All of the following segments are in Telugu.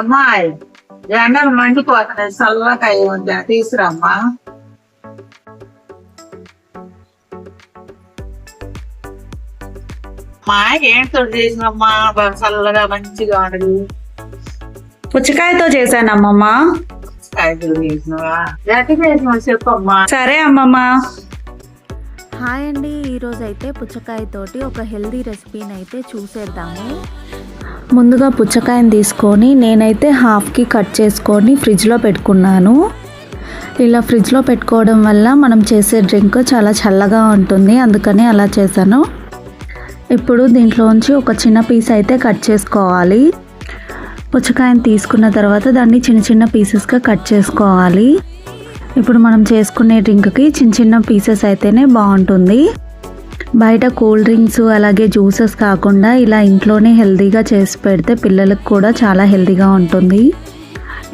అమ్మాయి ఎండలు మండిపోతున్నాయి. చల్లగా ఉంది. తీసురమ్మా మా ఏంటో చేసినమ్మా? చల్లగా మంచిగా ఉండదు పుచ్చకాయతో చేశాను అమ్మమ్మ కాయలు చేసినవా ఎట్ట చేసినావు చెప్పమ్మా. సరే అమ్మమ్మ. హాయ్ అండి. ఈరోజు అయితే పుచ్చకాయతోటి ఒక హెల్దీ రెసిపీని అయితే చూసేద్దాము. ముందుగా పుచ్చకాయని తీసుకొని నేనైతే హాఫ్కి కట్ చేసుకొని ఫ్రిడ్జ్లో పెట్టుకున్నాను. ఇలా ఫ్రిడ్జ్లో పెట్టుకోవడం వల్ల మనం చేసే డ్రింక్ చాలా చల్లగా ఉంటుంది. అందుకని అలా చేశాను. ఇప్పుడు దీంట్లోంచి ఒక చిన్న పీస్ అయితే కట్ చేసుకోవాలి. పుచ్చకాయని తీసుకున్న తర్వాత దాన్ని చిన్న చిన్న పీసెస్గా కట్ చేసుకోవాలి. ఇప్పుడు మనం చేసుకునే డ్రింక్కి చిన్న చిన్న పీసెస్ అయితేనే బాగుంటుంది. బయట కూల్ డ్రింక్స్ అలాగే జ్యూసెస్ కాకుండా ఇలా ఇంట్లోనే హెల్తీగా చేసి పెడితే పిల్లలకు కూడా చాలా హెల్తీగా ఉంటుంది.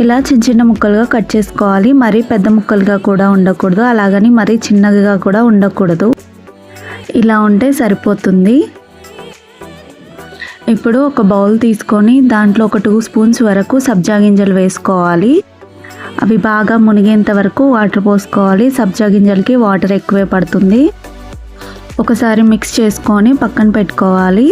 ఇలా చిన్న చిన్న ముక్కలుగా కట్ చేసుకోవాలి. మరీ పెద్ద ముక్కలుగా కూడా ఉండకూడదు. అలాగని మరీ చిన్నగా కూడా ఉండకూడదు. ఇలా ఉంటే సరిపోతుంది. ఇప్పుడు ఒక బౌల్ తీసుకొని దాంట్లో ఒక టూ స్పూన్స్ వరకు సబ్జా గింజలు వేసుకోవాలి. అవి బాగా మునిగేంత వరకు వాటర్ పోసుకోవాలి. సబ్జా గింజలకి వాటర్ ఎక్కువే పడుతుంది. ఒకసారి మిక్స్ చేసుకొని పక్కన పెట్టుకోవాలి.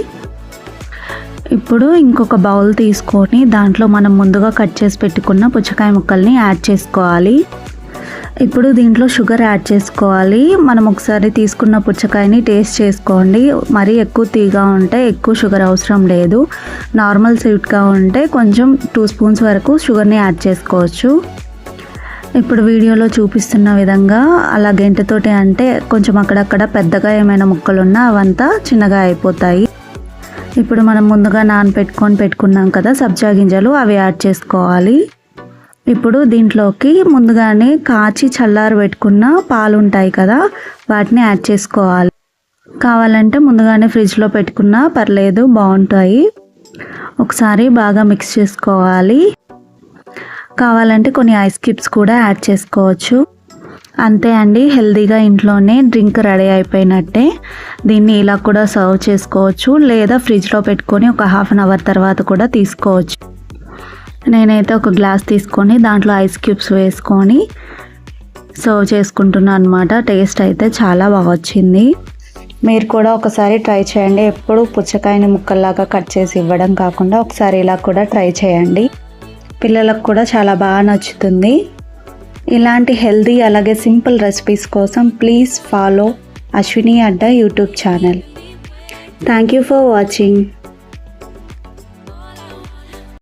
ఇప్పుడు ఇంకొక బౌల్ తీసుకొని దాంట్లో మనం ముందుగా కట్ చేసి పెట్టుకున్న పుచ్చకాయ ముక్కల్ని యాడ్ చేసుకోవాలి. ఇప్పుడు దీంట్లో షుగర్ యాడ్ చేసుకోవాలి. మనం ఒకసారి తీసుకున్న పుచ్చకాయని టేస్ట్ చేసుకోండి. మరీ ఎక్కువ తీగా ఉంటే ఎక్కువ షుగర్ అవసరం లేదు. నార్మల్ స్వీట్గా ఉంటే కొంచెం టూ స్పూన్స్ వరకు షుగర్ని యాడ్ చేసుకోవచ్చు. ఇప్పుడు వీడియోలో చూపిస్తున్న విధంగా అలా గెంటతోటి అంటే కొంచెం అక్కడక్కడ పెద్దగా ఏమైనా ముక్కలున్నా అవంతా చిన్నగా అయిపోతాయి. ఇప్పుడు మనం ముందుగా నానపెట్టుకొని పెట్టుకున్నాం కదా సబ్జా గింజలు అవి యాడ్ చేసుకోవాలి. ఇప్పుడు దీంట్లోకి ముందుగానే కాచి చల్లారు పెట్టుకున్న పాలు ఉంటాయి కదా వాటిని యాడ్ చేసుకోవాలి. కావాలంటే ముందుగానే ఫ్రిడ్జ్లో పెట్టుకున్నా పర్లేదు బాగుంటాయి. ఒకసారి బాగా మిక్స్ చేసుకోవాలి. కావాలంటే కొన్ని ఐస్ క్యూబ్స్ కూడా యాడ్ చేసుకోవచ్చు. అంతే అండి హెల్దీగా ఇంట్లోనే డ్రింక్ రెడీ అయిపోయినట్టే. దీన్ని ఇలా కూడా సర్వ్ చేసుకోవచ్చు లేదా ఫ్రిడ్జ్లో పెట్టుకొని ఒక హాఫ్ అన్ అవర్ తర్వాత కూడా తీసుకోవచ్చు. నేనైతే ఒక గ్లాస్ తీసుకొని దాంట్లో ఐస్ క్యూబ్స్ వేసుకొని సర్వ్ చేసుకుంటున్నాను అనమాట టేస్ట్ అయితే చాలా బాగా వచ్చింది. మీరు కూడా ఒకసారి ట్రై చేయండి. ఎప్పుడు పుచ్చకాయని ముక్కల్లాగా కట్ చేసి ఇవ్వడం కాకుండా ఒకసారి ఇలా కూడా ట్రై చేయండి. పిల్లలకు కూడా చాలా బాగా నచ్చుతుంది. ఇలాంటి హెల్దీ అలాగే సింపుల్ రెసిపీస్ కోసం please follow Ashwini Adda YouTube channel. Thank you for watching.